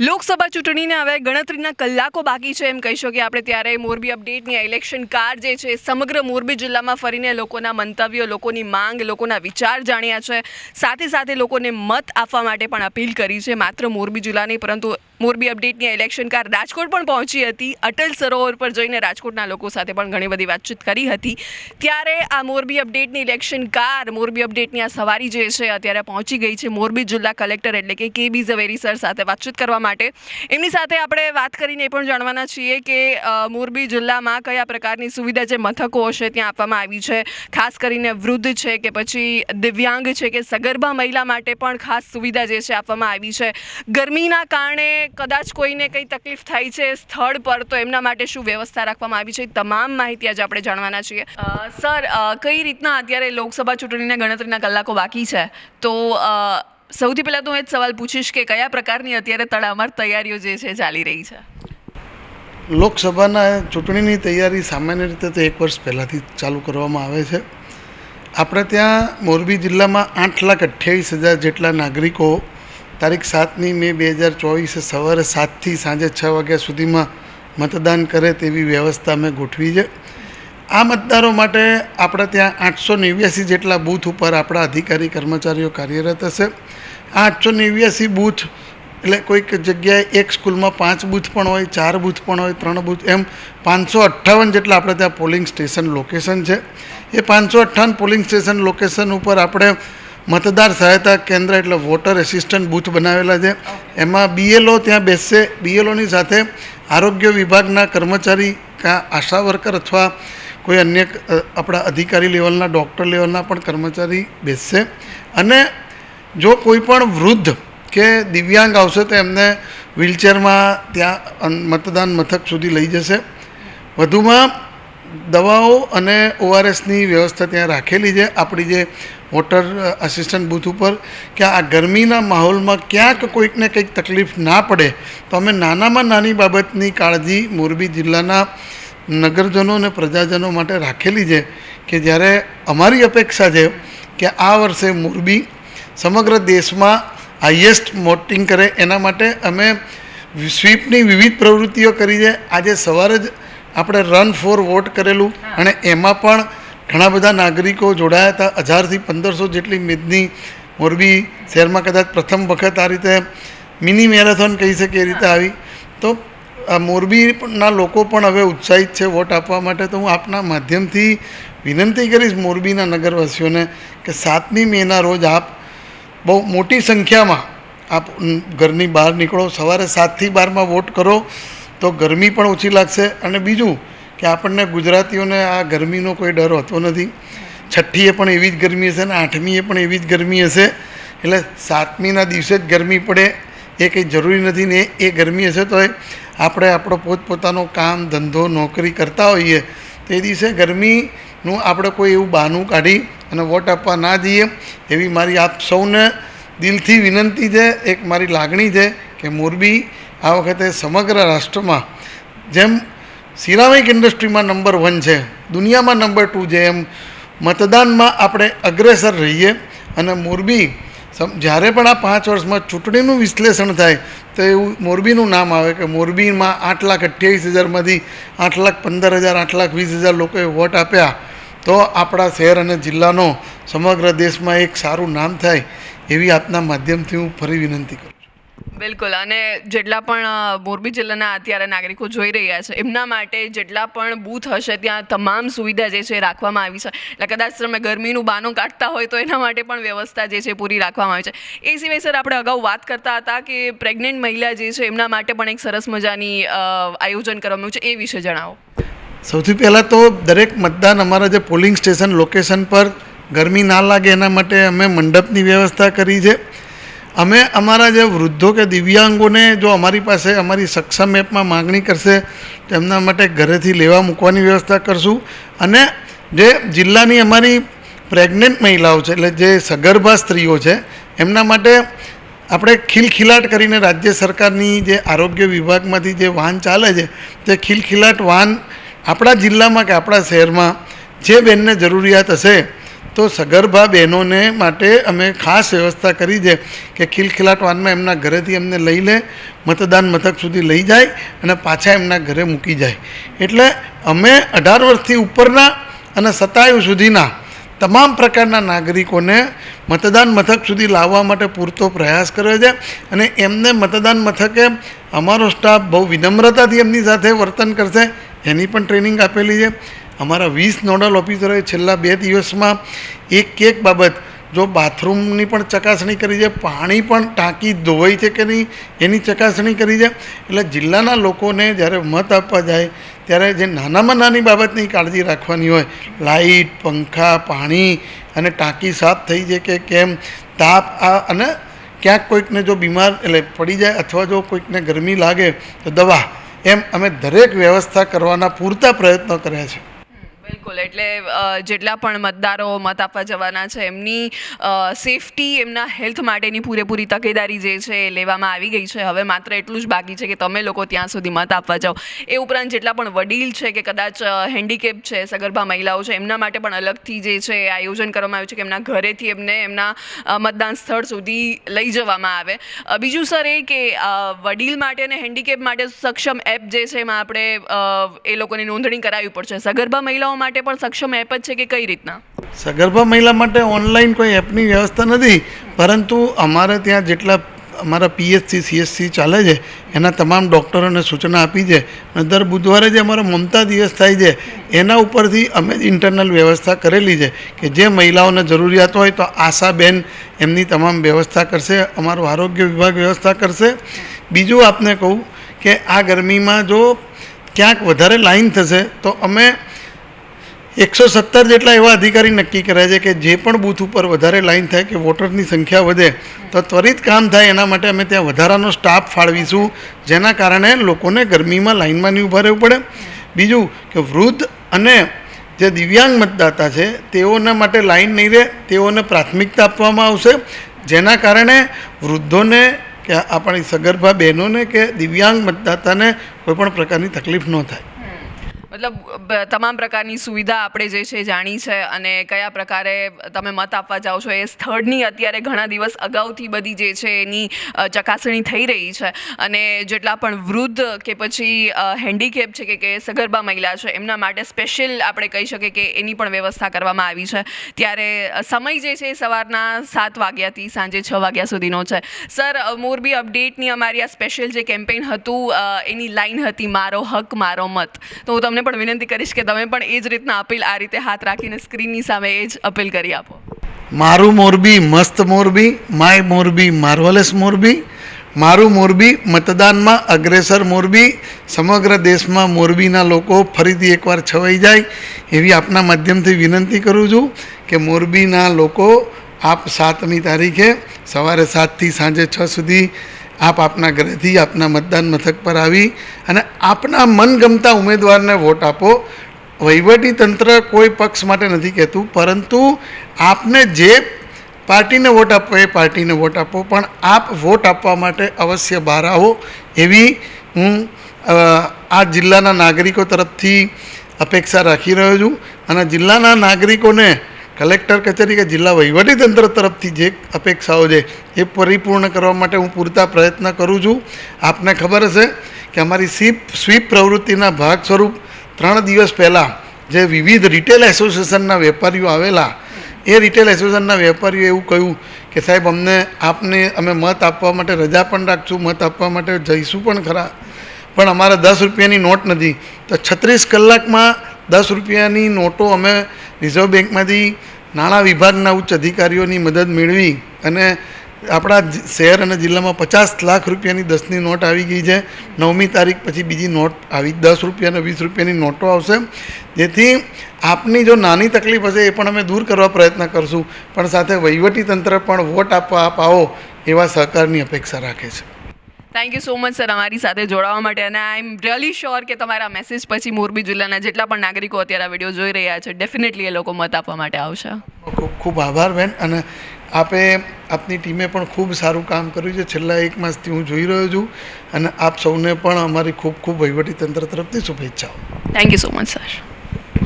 લોકસભા ચૂંટણીને હવે ગણતરીના કલાકો બાકી છે એમ કહી શકીએ આપણે ત્યારે મોરબી અપડેટની ઇલેક્શન કાર્ડ જે છે, સમગ્ર મોરબી જિલ્લામાં ફરીને લોકોના મંતવ્યો, લોકોની માંગ, લોકોના વિચાર જાણ્યા છે. સાથે સાથે લોકોને મત આપવા માટે પણ અપીલ કરી છે માત્ર મોરબી જિલ્લાની, પરંતુ મોરબી અપડેટની ઇલેક્શન કાર રાજકોટ પણ પહોંચી હતી. અટલ સરોવર પર જઈને રાજકોટના લોકો સાથે પણ ઘણી બધી વાતચીત કરી હતી. ત્યારે આ મોરબી અપડેટની ઇલેક્શન કાર, મોરબી અપડેટની આ સવારી જે છે, અત્યારે પહોંચી ગઈ છે મોરબી જિલ્લા કલેક્ટર એટલે કે કે બી ઝવેરી સર સાથે વાતચીત કરવા માટે. એમની સાથે આપણે વાત કરીને એ પણ જાણવાના છીએ કે મોરબી જિલ્લામાં કયા પ્રકારની સુવિધા જે મથકો હશે ત્યાં આપવામાં આવી છે. ખાસ કરીને વૃદ્ધ છે કે પછી દિવ્યાંગ છે કે સગર્ભા મહિલા માટે પણ ખાસ સુવિધા જે છે આપવામાં આવી છે. ગરમીના કારણે કદાચ કોઈને કંઈ તકલીફ થાય છે સ્થળ પર, તો એમના માટે શું વ્યવસ્થા રાખવામાં આવી છે? તમામ માહિતી આજે આપણે જાણવાના છીએ. સર કઈ રીતના અત્યારે લોકસભા ચૂંટણીના ગણતરીના કલાકો બાકી છે? તો સૌથી પહેલાં તો હું એ જ સવાલ પૂછીશ કે કયા પ્રકારની અત્યારે તડામાર તૈયારીઓ જે છે ચાલી રહી છે? લોકસભાના ચૂંટણીની તૈયારી સામાન્ય રીતે તો એક વર્ષ પહેલાંથી ચાલુ કરવામાં આવે છે. આપણે ત્યાં મોરબી જિલ્લામાં આઠ લાખ અઠ્યાવીસ હજાર જેટલા નાગરિકો તારીખ સાતમી મે બે હજાર ચોવીસે સવારે સાતથી સાંજે છ વાગ્યા સુધીમાં મતદાન કરે તેવી વ્યવસ્થા અમે ગોઠવી છે. આ મતદારો માટે આપણે ત્યાં આઠસો નેવ્યાસી જેટલા બૂથ ઉપર આપણા અધિકારી, કર્મચારીઓ કાર્યરત હશે. આ આઠસો નેવ્યાસી બૂથ એટલે કોઈક જગ્યાએ એક સ્કૂલમાં પાંચ બૂથ પણ હોય, ચાર બૂથ પણ હોય, ત્રણ બૂથ એમ પાંચસો અઠ્ઠાવન જેટલા આપણે ત્યાં પોલિંગ સ્ટેશન લોકેશન છે. એ પાંચસો અઠ્ઠાવન પોલિંગ સ્ટેશન લોકેશન ઉપર આપણે મતદાર સહાયતા કેન્દ્ર એટલે વોટર એસિસ્ટન્ટ બૂથ બનાવેલા છે. એમાં બીએલઓ ત્યાં બેસશે. બીએલઓની સાથે આરોગ્ય વિભાગના કર્મચારી કાં આશા વર્કર અથવા કોઈ અન્ય આપણા અધિકારી લેવલના, ડૉક્ટર લેવલના પણ કર્મચારી બેસશે. અને જો કોઈ પણ વૃદ્ધ કે દિવ્યાંગ આવશે તો એમને વ્હીલચેરમાં ત્યાં મતદાન મથક સુધી લઈ જશે. વધુમાં દવાઓ અને ઓઆરએસની વ્યવસ્થા ત્યાં રાખેલી છે. આપણી જે વોટર આસિસ્ટન્ટ બૂથ ઉપર કે આ ગરમીના માહોલમાં ક્યાંક કોઈકને કંઈક તકલીફ ના પડે, તો અમે નાનામાં નાની બાબતની કાળજી મોરબી જિલ્લાના નગરજનો અને પ્રજાજનો માટે રાખેલી છે કે જ્યારે અમારી અપેક્ષા છે કે આ વર્ષે મોરબી સમગ્ર દેશમાં હાઈએસ્ટ વોટિંગ કરે, એના માટે અમે સ્વીપની વિવિધ પ્રવૃત્તિઓ કરી છે. આજે સવારે જ આપણે રન ફોર વોટ કરેલું અને એમાં પણ ઘણા બધા નાગરિકો જોડાયા હતા. હજારથી પંદરસો જેટલી મેદની મોરબી શહેરમાં કદાચ પ્રથમ વખત આ રીતે મિની મેરેથોન કહી શકીએ એ રીતે આવી. તો આ મોરબીના લોકો પણ હવે ઉત્સાહિત છે વોટ આપવા માટે. તો હું આપના માધ્યમથી વિનંતી કરીશ મોરબીના નગરવાસીઓને કે સાતમી મેના રોજ આપ બહુ મોટી સંખ્યામાં આપ ઘરની બહાર નીકળો. સવારે સાતથી બારમાં વોટ કરો. તો ગરમી પણ ઓછી લાગશે અને બીજું કે આપણને ગુજરાતીઓને આ ગરમીનો કોઈ ડર હોતો નથી. છઠ્ઠીએ પણ એવી જ ગરમી હશે અને આઠમીએ પણ એવી જ ગરમી હશે. એટલે સાતમીના દિવસે જ ગરમી પડે, એ કંઈ જરૂરી નથી ને એ ગરમી હશે તો આપણે આપણો પોતપોતાનો કામ, ધંધો, નોકરી કરતા હોઈએ, તે દિવસે ગરમીનું આપણે કોઈ એવું બહાનું કાઢી અને વોટ આપવા ના જઈએ, એવી મારી આપ સૌને દિલથી વિનંતી છે, એક મારી લાગણી છે કે મોરબી આ વખતે સમગ્ર રાષ્ટ્રમાં જેમ સિરામિક ઇન્ડસ્ટ્રીમાં નંબર વન છે, દુનિયામાં નંબર ટુ છે, એમ મતદાનમાં આપણે અગ્રેસર રહીએ અને મોરબી જ્યારે પણ આ પાંચ વર્ષમાં ચૂંટણીનું વિશ્લેષણ થાય, તો એવું મોરબીનું નામ આવે કે મોરબીમાં આઠ લાખ અઠ્યાવીસ હજારમાંથી આઠ લાખ પંદર હજાર, આઠ લાખ વીસ હજાર લોકોએ વોટ આપ્યા, તો આપણા શહેર અને જિલ્લાનો સમગ્ર દેશમાં એક સારું નામ થાય, એવી આપના માધ્યમથી હું ફરી વિનંતી કરું બિલકુલ, અને જેટલા પણ મોરબી જિલ્લાના અત્યારે નાગરિકો જોઈ રહ્યા છે, એમના માટે જેટલા પણ બૂથ હશે, ત્યાં તમામ સુવિધા જે છે રાખવામાં આવી છે. એટલે કદાચ તમે ગરમીનું બાનું કાઢતા હોય તો એના માટે પણ વ્યવસ્થા જે છે પૂરી રાખવામાં આવી છે. એ સિવાય, સર, આપણે અગાઉ વાત કરતા હતા કે પ્રેગ્નન્ટ મહિલા જે છે, એમના માટે પણ એક સરસ મજાની આયોજન આવ્યું છે. એ વિશે જણાવો. સૌથી પહેલાં તો દરેક મતદાન અમારા જે પોલિંગ સ્ટેશન, લોકેશન પર ગરમી ના લાગે, એના માટે અમે મંડપની વ્યવસ્થા કરી છે. અમે અમારા જે વૃદ્ધો કે દિવ્યાંગોને જો અમારી પાસે અમારી સક્ષમ એપમાં માગણી કરશે, તેમના માટે ઘરેથી લેવા મૂકવાની વ્યવસ્થા કરશું. અને જે જિલ્લાની અમારી પ્રેગ્નન્ટ મહિલાઓ છે, એટલે જે સગર્ભા સ્ત્રીઓ છે, એમના માટે આપણે ખિલખિલાટ કરીને રાજ્ય સરકારની જે આરોગ્ય વિભાગમાંથી જે વાહન ચાલે છે, તે ખિલખિલાટ વાહન આપણા જિલ્લામાં કે આપણા શહેરમાં જે બેનને જરૂરિયાત હશે તો સગર્ભા બહેનોને માટે અમે ખાસ વ્યવસ્થા કરી છે કે ખિલખિલાટ વાનમાં એમના ઘરેથી એમને લઈ લે, મતદાન મથક સુધી લઈ જાય અને પાછા એમના ઘરે મૂકી જાય. એટલે અમે અઢાર વર્ષથી ઉપરના અને સતાયુ સુધીના તમામ પ્રકારના નાગરિકોને મતદાન મથક સુધી લાવવા માટે પૂરતો પ્રયાસ કર્યો છે અને એમને મતદાન મથકે અમારો સ્ટાફ બહુ વિનમ્રતાથી એમની સાથે વર્તન કરશે. એની પણ ટ્રેનિંગ આપેલી છે. અમારા વીસ નોડલ ઓફિસરોએ છેલ્લા બે દિવસમાં એક એક બાબત, જો બાથરૂમની પણ ચકાસણી કરી છે, પાણી પણ ટાંકી ધોવાઈ છે કે નહીં, એની ચકાસણી કરી છે. એટલે જિલ્લાના લોકોને જ્યારે મત આપવા જાય, ત્યારે જે નાનામાં નાની બાબતની કાળજી રાખવાની હોય લાઇટ પંખા, પાણી અને ટાંકી સાફ થઈ છે કે કેમ, તાપ આ અને ક્યાંક કોઈકને જો બીમાર એટલે પડી જાય અથવા જો કોઈકને ગરમી લાગે તો દવા, એમ અમે દરેક વ્યવસ્થા કરવાના પૂરતા પ્રયત્નો કર્યા છે. બિલકુલ, એટલે જેટલા પણ મતદારો મત આપવા જવાના છે, એમની સેફટી એમના હેલ્થ માટેની પૂરેપૂરી તકેદારી જે છે એ લેવામાં આવી ગઈ છે. હવે માત્ર એટલું જ બાકી છે કે તમે લોકો ત્યાં સુધી મત આપવા જાઓ. એ ઉપરાંત જેટલા પણ વડીલ છે કે કદાચ હેન્ડીકેપ છે, સગર્ભા મહિલાઓ છે, એમના માટે પણ અલગથી જે છે આયોજન કરવામાં આવ્યું છે કે એમના ઘરેથી એમને એમના મતદાન સ્થળ સુધી લઈ જવામાં આવે. બીજું સર એ કે વડીલ માટે અને હેન્ડીકેપ માટે સક્ષમ એપ જે છે એમાં આપણે એ લોકોની નોંધણી કરાવવી પડશે. સગર્ભા મહિલાઓ માટે પણ સક્ષમ એપ જ છે કે કઈ રીતના? સગર્ભા મહિલા માટે ઓનલાઈન કોઈ એપની વ્યવસ્થા નથી, પરંતુ અમારે ત્યાં જેટલા અમારા પીએચસી સીએસસી ચાલે છે, એના તમામ ડૉક્ટરોને સૂચના આપી છે અને દર બુધવારે જે અમારો મમતા દિવસ થાય છે, એના ઉપરથી અમે ઇન્ટરનલ વ્યવસ્થા કરેલી છે કે જે મહિલાઓને જરૂરિયાત હોય તો આશાબેન એમની તમામ વ્યવસ્થા કરશે, અમારો આરોગ્ય વિભાગ વ્યવસ્થા કરશે. બીજું આપને કહું કે આ ગરમીમાં જો ક્યાંક વધારે લાઈન થશે, તો અમે એકસો સત્તર જેટલા એવા અધિકારી નક્કી કર્યા છે કે જે પણ બૂથ ઉપર વધારે લાઈન થાય કે વોટરની સંખ્યા વધે, તો ત્વરિત કામ થાય એના માટે અમે ત્યાં વધારાનો સ્ટાફ ફાળવીશું, જેના કારણે લોકોને ગરમીમાં લાઈનમાં નહીં ઊભા રહેવું પડે. બીજું કે વૃદ્ધ અને જે દિવ્યાંગ મતદાતા છે, તેઓના માટે લાઈન નહીં રહે, તેઓને પ્રાથમિકતા આપવામાં આવશે, જેના કારણે વૃદ્ધોને કે આપણી સગર્ભા બહેનોને કે દિવ્યાંગ મતદાતાને કોઈપણ પ્રકારની તકલીફ ન થાય. મતલબ તમામ પ્રકારની સુવિધા આપણે જે છે જાણી છે અને કયા પ્રકારે તમે મત આપવા જાઓ છો એ સ્થળની અત્યારે ઘણા દિવસ અગાઉથી બધી જે છે એની ચકાસણી થઈ રહી છે. અને જેટલા પણ વૃદ્ધ કે પછી હેન્ડીકેપ છે કે કે સગર્ભા મહિલા છે, એમના માટે સ્પેશિયલ આપણે કહી શકીએ કે એની પણ વ્યવસ્થા કરવામાં આવી છે. ત્યારે સમય જે છે એ સવારના સાત વાગ્યાથી સાંજે છ વાગ્યા સુધીનો છે. સર મોરબી અપડેટની અમારી આ સ્પેશિયલ જે કેમ્પેઇન હતું એની લાઇન હતી, મારો હક, મારો મત. તો હું તમને પણ વિનંતી કરીશ કે તમે પણ એ જ રીતના અપીલ આ રીતે હાથ રાખીને સ્ક્રીનની સામે એ જ અપીલ કરી આપો. મારું મોરબી મસ્ત મોરબી, માય મોરબી માર્વલેસ મોરબી, મારું મોરબી મતદાનમાં અગ્રેસર મોરબી, સમગ્ર દેશમાં મોરબીના લોકો ફરીથી એકવાર છવાઈ જાય એવી આપના માધ્યમથી વિનંતી કરું છું કે મોરબીના લોકો આપ સાતમી તારીખે સવારે સાતથી સાંજે છ સુધી આપ આપના ઘરેથી આપના મતદાન મથક પર આવી અને આપના મનગમતા ઉમેદવારને વોટ આપો. વહીવટી તંત્ર કોઈ પક્ષ માટે નથી કહેતું, પરંતુ આપને જે પાર્ટીને વોટ આપો એ પાર્ટીને વોટ આપો, પણ આપ વોટ આપવા માટે અવશ્ય બહાર આવો. એવી હું આ જિલ્લાના નાગરિકો તરફથી અપેક્ષા રાખી રહ્યો છું અને જિલ્લાના નાગરિકોને કલેક્ટર કચેરી કે જિલ્લા વહીવટીતંત્ર તરફથી જે અપેક્ષાઓ છે એ પરિપૂર્ણ કરવા માટે હું પૂરતા પ્રયત્ન કરું છું. આપને ખબર હશે કે અમારી સ્વીપ સ્વીપ પ્રવૃત્તિના ભાગ સ્વરૂપ ત્રણ દિવસ પહેલાં જે વિવિધ રિટેલ એસોસિએશનના વેપારીઓ આવેલા, એ રિટેલ એસોસિએશનના વેપારીઓ એવું કહ્યું કે સાહેબ, અમને આપને અમે મત આપવા માટે રજા પણ રાખશું, મત આપવા માટે જઈશું પણ ખરા. પણ અમારે દસ રૂપિયાની નોટ નથી. તો છત્રીસ કલાકમાં દસ રૂપિયાની નોટો અમે રિઝર્વ બેંકમાંથી નાણાં વિભાગના ઉચ્ચ અધિકારીઓની મદદ મેળવી અને આપણા શહેર અને જિલ્લામાં પચાસ લાખ રૂપિયાની દસની નોટ આવી ગઈ છે. નવમી તારીખ પછી બીજી નોટ આવી, દસ રૂપિયા અને વીસ રૂપિયાની નોટો આવશે. જેથી આપની જો નાની તકલીફ હશે એ પણ અમે દૂર કરવા પ્રયત્ન કરશું. પણ સાથે વહીવટી તંત્ર પણ વોટ આપવા આપ આવો એવા સહકારની અપેક્ષા રાખે છે. Thank you so much sir અમારી સાથે જોડાવા માટે. અને આઈ એમ રિયલી શ્યોર કે તમારા મેસેજ પછી મોરબી જિલ્લાના જેટલા પણ નાગરિકો અત્યારે આ વીડિયો જોઈ રહ્યા છે ડેફિનેટલી એ લોકો મત આપવા માટે આવશે. ખૂબ ખૂબ આભાર બેન. અને આપે આપની ટીમે પણ ખૂબ સારું કામ કર્યું છે. છેલ્લા એક માસથી હું જોઈ રહ્યો છું. અને આપ સૌને પણ અમારી ખૂબ ખૂબ વહીવટી તંત્ર તરફથી શુભેચ્છાઓ. Thank you so much sir